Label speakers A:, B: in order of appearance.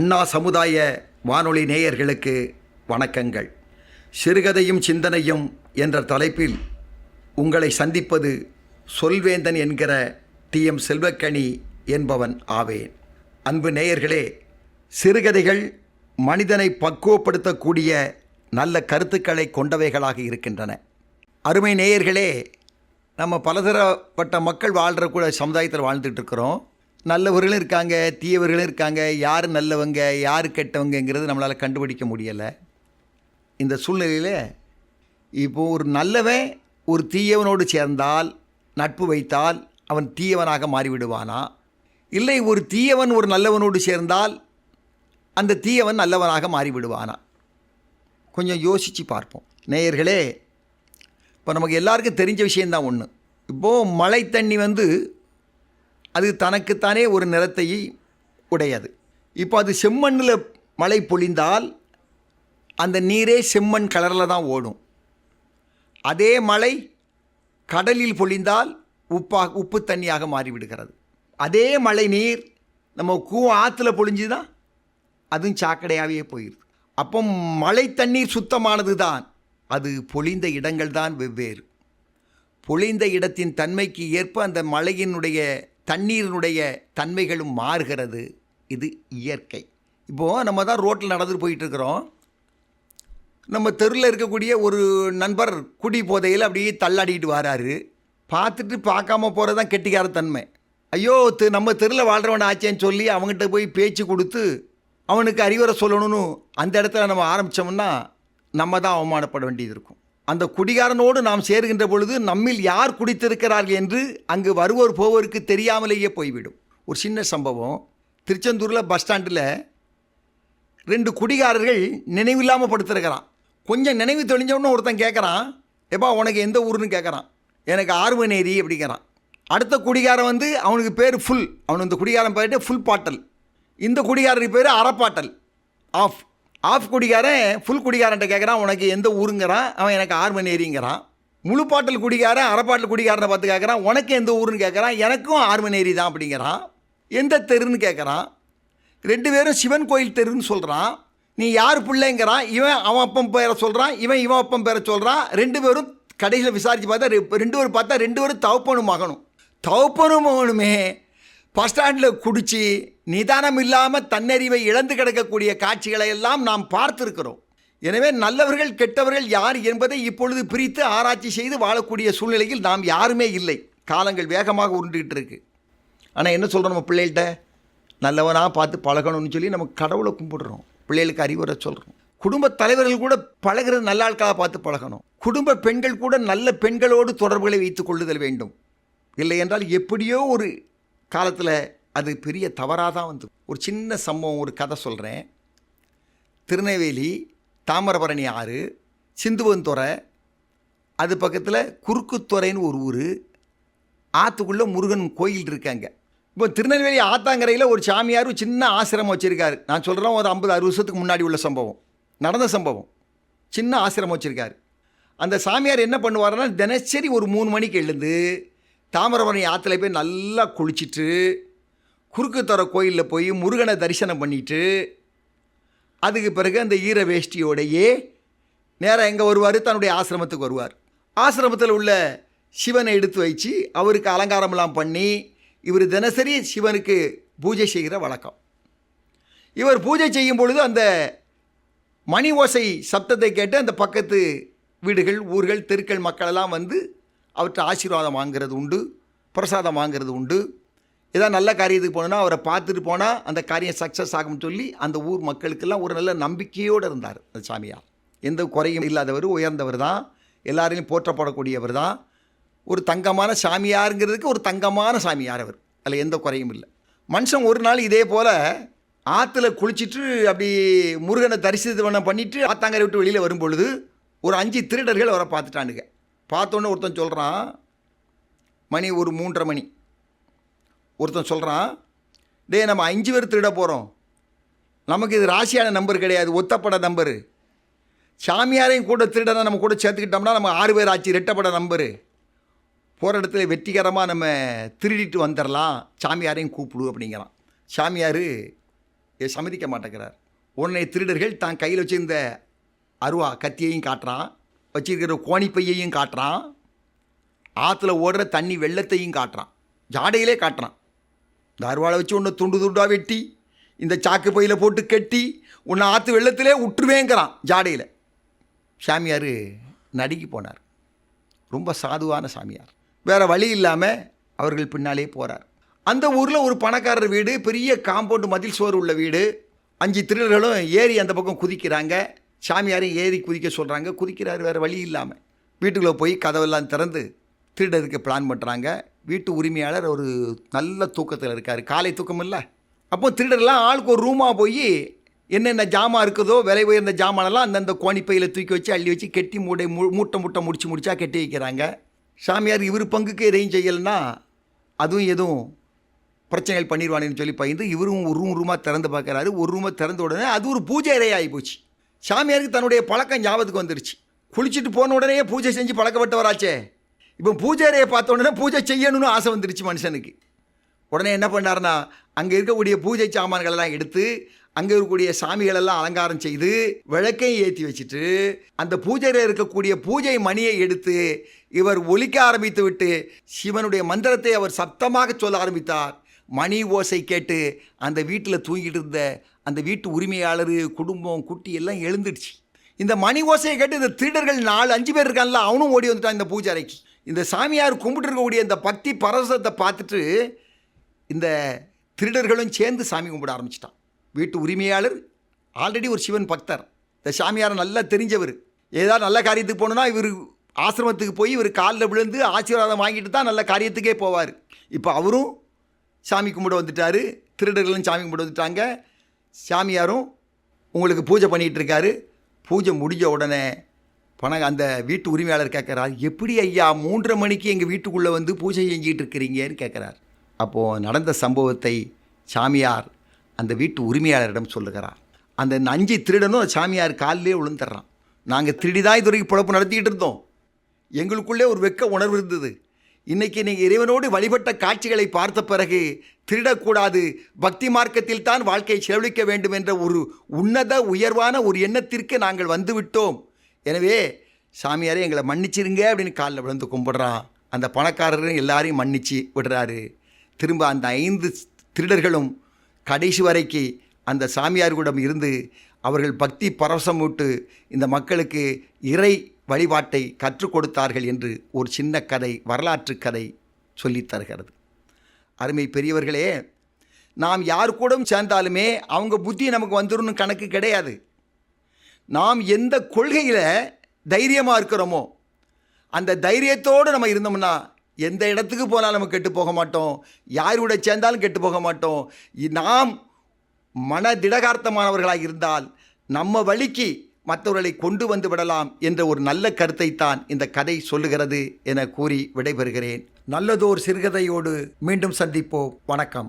A: அண்ணா சமுதாய வானொலி நேயர்களுக்கு வணக்கங்கள். சிறுகதையும் சிந்தனையும் என்ற தலைப்பில் உங்களை சந்திப்பது சொல்வேந்தன் என்கிற டி. எம். செல்வக்கணி என்பவன் ஆவேன். அன்பு நேயர்களே சிறுகதைகள் மனிதனை பக்குவப்படுத்தக்கூடிய நல்ல கருத்துக்களை கொண்டவைகளாக இருக்கின்றன. அருமை நேயர்களே நம்ம பலதரப்பட்ட மக்கள் வாழ்கிற கூட சமுதாயத்தில் வாழ்ந்துட்டு இருக்கிறோம். நல்லவர்களும் இருக்காங்க தீயவர்களும் இருக்காங்க யார் நல்லவங்க யார் கெட்டவங்கங்கிறது நம்மளால் கண்டுபிடிக்க முடியலை. இந்த சூழ்நிலையில் இப்போ ஒரு நல்லவன் ஒரு தீயவனோடு சேர்ந்தால் நட்பு வைத்தால் அவன் தீயவனாக மாறிவிடுவானா? இல்லை ஒரு தீயவன் ஒரு நல்லவனோடு சேர்ந்தால் அந்த தீயவன் நல்லவனாக மாறிவிடுவானா? கொஞ்சம் யோசித்து பார்ப்போம். நேயர்களே இப்போ நமக்கு எல்லாருக்கும் தெரிஞ்ச விஷயந்தான் ஒன்று இப்போது மழை தண்ணி வந்து அது தனக்குத்தானே ஒரு நிறத்தை உடையது. இப்போ அது செம்மண்ணில் மழை பொழிந்தால் அந்த நீரே செம்மண் கலரில் தான் ஓடும். அதே மழை கடலில் பொழிந்தால் உப்பா உப்பு தண்ணியாக மாறிவிடுகிறது. அதே மழை நீர் நம்ம கூ ஆற்றுல பொழிஞ்சுதான் அதுவும் சாக்கடையாகவே போயிடுது. அப்போ மழை தண்ணீர் சுத்தமானது தான். அது பொழிந்த இடங்கள் தான் வெவ்வேறு. பொழிந்த இடத்தின் தன்மைக்கு ஏற்ப அந்த மழையினுடைய தண்ணீரினுடைய தன்மைகளும் மாறுகிறது. இது இயற்கை. இப்போது நம்ம தான் ரோட்டில் நடந்துட்டு போயிட்டுருக்குறோம். நம்ம தெருவில் இருக்கக்கூடிய ஒரு நண்பர் குடி போதையில் அப்படியே தள்ளாடிட்டு வராரு. பார்த்துட்டு பார்க்காம போகிறது தான் கெட்டிக்காரத்தன்மை ஐயோ தெ- நம்ம தெருவில் வாழ்கிறவன் ஆச்சேன்னு சொல்லி அவங்ககிட்ட போய் பேச்சு கொடுத்து அவனுக்கு அறிவுரை சொல்லணும்னு அந்த இடத்துல நம்ம ஆரம்பித்தோம்னா நம்ம தான் அவமானப்பட வேண்டியது இருக்கும். அந்த குடிகாரனோடு நாம் சேர்கின்ற பொழுது நம்மில் யார் குடித்திருக்கிறார்கள் என்று அங்கு வருவோர் போவோருக்கு தெரியாமலேயே போய்விடும். ஒரு சின்ன சம்பவம். திருச்செந்தூரில் பஸ் ஸ்டாண்டில் ரெண்டு குடிகாரர்கள் நினைவில்லாமல் படுத்திருக்கிறான். கொஞ்சம் நினைவு தெளிஞ்சவொன்னு ஒருத்தன் கேட்குறான் எப்பா உனக்கு எந்த ஊருன்னு? கேட்குறான். எனக்கு ஆர்வநேரி அப்படிங்கிறான். அடுத்த குடிகாரன் வந்து அவனுக்கு பேர் ஃபுல். அவன் இந்த குடிகாரன் பேர்ட்டு ஃபுல் பாட்டல். இந்த குடிகாரனுக்கு பேர் அறப்பாட்டல். ஆஃப் ஆஃப் குடிகாரன் ஃபுல் குடிகாரன்ட்ட கேட்குறான் உனக்கு எந்த ஊருங்கிறான் அவன் எனக்கு ஆர்மநேரிங்கிறான் முழு பாட்டில் குடிகாரன் அறப்பாட்டல் குடிகாரனை பார்த்து கேட்குறான் உனக்கு எந்த ஊருன்னு கேட்குறான் எனக்கும் ஆர்மநேரி தான் அப்படிங்கிறான். எந்த தெருன்னு கேட்குறான் ரெண்டு பேரும் சிவன் கோயில் தெருன்னு சொல்கிறான் நீ யார் பிள்ளைங்கிறான் இவன் அவன் அப்பம் பேரை சொல்கிறான் இவன் இவன் அப்பம் பேரை சொல்கிறான் ரெண்டு பேரும் கடைசியில் விசாரித்து பார்த்தா ரெண்டு பேரும் பார்த்தா ரெண்டு பேரும் தவப்பனும் மகனும். தவப்பனும் மகனுமே பஸ் ஸ்டாண்டில் குடித்து நிதானம் இல்லாமல் தன்னறிவை இழந்து கிடக்கக்கூடிய காட்சிகளை எல்லாம் நாம் பார்த்திருக்கிறோம். எனவே நல்லவர்கள் கெட்டவர்கள் யார் என்பதை இப்பொழுது பிரித்து ஆராய்ச்சி செய்து வாழக்கூடிய சூழ்நிலையில் நாம் யாருமே இல்லை. காலங்கள் வேகமாக உருண்டுகிட்டு இருக்கு. ஆனால் என்ன சொல்கிறோம் நம்ம பிள்ளைகள்கிட்ட நல்லவனாக பார்த்து பழகணும்னு சொல்லி நம்ம கடவுளை கும்பிடுறோம். பிள்ளைகளுக்கு அறிவுரை சொல்கிறோம் குடும்ப தலைவர்கள் கூட பழகிறது நல்ல ஆட்களாக பார்த்து பழகணும். குடும்ப பெண்கள் கூட நல்ல பெண்களோடு தொடர்புகளை வைத்துக் கொள்ளுதல் வேண்டும். இல்லை என்றால் எப்படியோ ஒரு காலத்தில் அது பெரிய தவறாக தான் வந்து ஒரு சின்ன சம்பவம் ஒரு கதை சொல்கிறேன் திருநெல்வேலி தாமிரபரணி ஆறு சிந்துவன்துறை அது பக்கத்தில் குறுக்குத்துறைன்னு ஒரு ஊர். ஆற்றுக்குள்ளே முருகன் கோயில் இருக்காங்க இப்போ திருநெல்வேலி ஆத்தாங்கரையில் ஒரு சாமியார் சின்ன ஆசிரமம் வச்சுருக்காரு. நான் சொல்கிறேன் ஒரு ஐம்பது அறுபது வருஷத்துக்கு முன்னாடி உள்ள சம்பவம். நடந்த சம்பவம். சின்ன ஆசிரமம் வச்சுருக்காரு. அந்த சாமியார் என்ன பண்ணுவாருன்னா தினசரி ஒரு மூணு மணிக்கு எழுந்து தாமிரபரணி ஆற்றுல போய் நல்லா குளிச்சிட்டு குறுக்குத்துறை கோயிலில் போய் முருகனை தரிசனம் பண்ணிட்டு அதுக்கு பிறகு அந்த ஈர வேஷ்டியோடையே நேராக எங்கே வருவார்? தன்னுடைய ஆசிரமத்துக்கு வருவார். ஆசிரமத்தில் உள்ள சிவனை எடுத்து வச்சு அவருக்கு அலங்காரமெல்லாம் பண்ணி இவர் தினசரி சிவனுக்கு பூஜை செய்கிற வழக்கம். இவர் பூஜை செய்யும் பொழுது அந்த மணி ஓசை சப்தத்தை கேட்டு அந்த பக்கத்து வீடுகள் ஊர்கள் தெருக்கள் மக்களெல்லாம் வந்து அவற்றை ஆசீர்வாதம் வாங்குறது உண்டு பிரசாதம் வாங்குறது உண்டு. ஏதாவது நல்ல காரியத்துக்கு போனோன்னா அவரை பார்த்துட்டு போனால் அந்த காரியம் சக்ஸஸ் ஆகும்னு சொல்லி அந்த ஊர் மக்களுக்கெல்லாம் ஒரு நல்ல நம்பிக்கையோடு இருந்தார் அந்த சாமியார். எந்த குறையும் இல்லாதவர் உயர்ந்தவர் தான். எல்லாரையும் போற்றப்படக்கூடியவர் தான். ஒரு தங்கமான சாமியாருங்கிறதுக்கு ஒரு தங்கமான சாமியார் அவர். அதில் எந்த குறையும் இல்லை. மனுஷன் ஒரு நாள் இதே போல் ஆற்றுல குளிச்சுட்டு அப்படி முருகனை தரிசனம் பண்ணிட்டு ஆத்தாங்கரை விட்டு வெளியில் வரும்பொழுது ஒரு அஞ்சு திருடர்கள் அவரை பார்த்துட்டானுங்க. பார்த்தோன்னே ஒருத்தன் சொல்கிறான் மணி ஒரு மூன்றரை மணி. ஒருத்தன் சொல்கிறான் டேய் நம்ம அஞ்சு பேர் திருட போகிறோம் நமக்கு இது ராசியான நம்பர் கிடையாது ஒத்தப்பட நம்பரு. சாமியாரையும் கூட திருடனை நம்ம கூட சேர்த்துக்கிட்டோம்னா நம்ம ஆறு பேர் ஆச்சு ரெட்டப்பட நம்பரு. போகிற இடத்துல வெற்றிகரமாக நம்ம திருடிட்டு வந்துடலாம் சாமியாரையும் கூப்பிடு அப்படிங்கிறான். சாமியார் இதை சம்மதிக்க மாட்டேங்கிறார். உடனே திருடர்கள் தான் கையில் வச்சிருந்த அருவா கத்தியையும் காட்டுறான். வச்சிருக்கிற கோணிப்பையையும் காட்டுறான். ஆற்றுல ஓடுற தண்ணி வெள்ளத்தையும் காட்டுறான். ஜாடையிலே காட்டுறான். தார்வாழை வச்சு உன்னை துண்டு துண்டாக வெட்டி இந்த சாக்கு பையில் போட்டு கட்டி உன்னை ஆற்று வெள்ளத்திலே விட்டுருவேங்கிறான் ஜாடையில். சாமியார் நடுங்கி போனார். ரொம்ப சாதுவான சாமியார். வேறு வழி இல்லாமல் அவர்கள் பின்னாலே போகிறார் அந்த ஊரில் ஒரு பணக்காரர் வீடு பெரிய காம்பவுண்டு மதில் சுவர் உள்ள வீடு. அஞ்சு திருடர்களும் ஏறி அந்த பக்கம் குதிக்கிறாங்க. சாமியாரையும் ஏறி குதிக்க சொல்கிறாங்க குதிக்கிறார் வேறு வழி இல்லாமல் வீட்டுக்குள்ளே போய் கதவெல்லாம் திறந்து திருடருக்கு பிளான் பண்ணுறாங்க வீட்டு உரிமையாளர் ஒரு நல்ல தூக்கத்தில் இருக்கார். காலை தூக்கம் இல்லை அப்போ திருடர்லாம் ஆளுக்கு ஒரு ரூமாக போய் என்னென்ன ஜாமான் இருக்குதோ விலை உயர்ந்த ஜாமானெல்லாம் அந்தந்த கோணிப்பையில் தூக்கி வச்சு அள்ளி வச்சு கெட்டி மூடை மு மூட்டை மூட்டை முடிச்சு முடிச்சா கட்டி வைக்கிறாங்க. சாமியார் இவர் பங்குக்கு எதையும் செய்யலைன்னா அதுவும் எதுவும் பிரச்சனைகள் பண்ணிடுவானேன்னு சொல்லி பயந்து இவரும் ஒரு ரூம் ரூமாக திறந்து பார்க்குறாரு. ஒரு ரூமை திறந்த உடனே அது ஒரு பூஜை அறை போச்சு. சாமியாருக்கு தன்னுடைய பழக்கம் ஞாபகத்துக்கு வந்துருச்சு. குளிச்சுட்டு போன உடனே பூஜை செஞ்சு பழக்கப்பட்டவராச்சே இப்போ பூஜை அறையை பார்த்த உடனே பூஜை செய்யணும்னு ஆசை வந்துருச்சு மனுஷனுக்கு. உடனே என்ன பண்ணாருன்னா அங்கே இருக்கக்கூடிய பூஜை சாமான்களெல்லாம் எடுத்து அங்கே இருக்கக்கூடிய சாமிகளெல்லாம் அலங்காரம் செய்து விளக்கையும் ஏற்றி வச்சுட்டு அந்த பூஜையில் இருக்கக்கூடிய பூஜை மணியை எடுத்து இவர் ஒலிக்க ஆரம்பித்து விட்டு சிவனுடைய மந்திரத்தை அவர் சத்தமாக சொல்ல ஆரம்பித்தார். மணி ஓசை கேட்டு அந்த வீட்டில் தூங்கிட்டு இருந்த அந்த வீட்டு உரிமையாளர் குடும்பம் குட்டி எல்லாம் எழுந்துடுச்சு. இந்த மணி ஓசையை கேட்டு இந்த திருடர்கள் நாலு அஞ்சு பேர் இருக்கான்ல அவனும் ஓடி வந்துட்டான் இந்த பூஜை அறைக்கு இந்த சாமியார் கும்பிட்டு இருக்கக்கூடிய இந்த பக்தி பரவசத்தை பார்த்துட்டு இந்த திருடர்களும் சேர்ந்து சாமி கும்பிட ஆரம்பிச்சிட்டான். வீட்டு உரிமையாளர் ஆல்ரெடி ஒரு சிவன் பக்தர். இந்த சாமியாரை நல்லா தெரிஞ்சவர். ஏதாவது நல்ல காரியத்துக்கு போகணுன்னா இவர் ஆசிரமத்துக்கு போய் இவர் காலில் விழுந்து ஆசீர்வாதம் வாங்கிட்டு தான் நல்ல காரியத்துக்கே போவார். இப்போ அவரும் சாமி கும்பிட வந்துட்டார் திருடர்களும் சாமி கும்பிட வந்துட்டாங்க. சாமியாரும் உங்களுக்கு பூஜை பண்ணிகிட்டு இருக்காரு பூஜை முடிஞ்ச உடனே பணம் அந்த வீட்டு உரிமையாளர் கேட்குறார் எப்படி ஐயா மூன்றரை மணிக்கு எங்கள் வீட்டுக்குள்ளே வந்து பூஜை செஞ்சிகிட்டு இருக்கிறீங்கன்னு கேட்குறார். அப்போது நடந்த சம்பவத்தை சாமியார் அந்த வீட்டு உரிமையாளரிடம் சொல்லுகிறார். அந்த அஞ்சு திருடனும் சாமியார் காலிலே விழுந்துடுறான். நாங்கள் திருடிதான் இதுவரைக்கும் இது வரைக்கும் பிழப்பு நடத்திக்கிட்டு இருந்தோம். எங்களுக்குள்ளே ஒரு வெக்க உணர்வு இருந்தது. இன்னைக்கு நீங்கள் இறைவனோடு வழிபட்ட காட்சிகளை பார்த்த பிறகு திருடக்கூடாது. பக்தி மார்க்கத்தில் தான் வாழ்க்கையை செலவழிக்க வேண்டும் என்ற ஒரு உன்னத உயர்வான ஒரு எண்ணத்திற்கு நாங்கள் வந்துவிட்டோம். எனவே சாமியாரே எங்களை மன்னிச்சிருங்க அப்படின்னு காலில் விழுந்து கும்பிட்றான் அந்த பணக்காரரும் எல்லாரையும் மன்னிச்சு விடுறாரு. திரும்ப அந்த ஐந்து திருடர்களும் கடைசி வரைக்கு அந்த சாமியார்களிடம் இருந்து அவர்கள் பக்தி பரவசம் விட்டு இந்த மக்களுக்கு இறை வழிபாட்டை கற்றுக் கொடுத்தார்கள் என்று ஒரு சின்ன கதை வரலாற்று கதை சொல்லித் தருகிறது. அருமை பெரியவர்களே நாம் யார் கூட சேர்ந்தாலுமே அவங்க புத்தி நமக்கு வந்துடும் கணக்கு கிடையாது. நாம் எந்த கொள்கையில் தைரியமாக இருக்கிறோமோ அந்த தைரியத்தோடு நம்ம இருந்தோம்னா எந்த இடத்துக்கு போனாலும் நம்ம கெட்டு போக மாட்டோம். யாரோட சேர்ந்தாலும் கெட்டு போக மாட்டோம். நாம் மன திடகார்த்தமானவர்களாக இருந்தால் நம்ம வழிக்கு மற்றவர்களை கொண்டு வந்து விடலாம் என்ற ஒரு நல்ல கருத்தைத்தான் இந்த கதை சொல்லுகிறது என கூறி விடைபெறுகிறேன். நல்லதோர் சிறுகதையோடு மீண்டும் சந்திப்போம். வணக்கம்.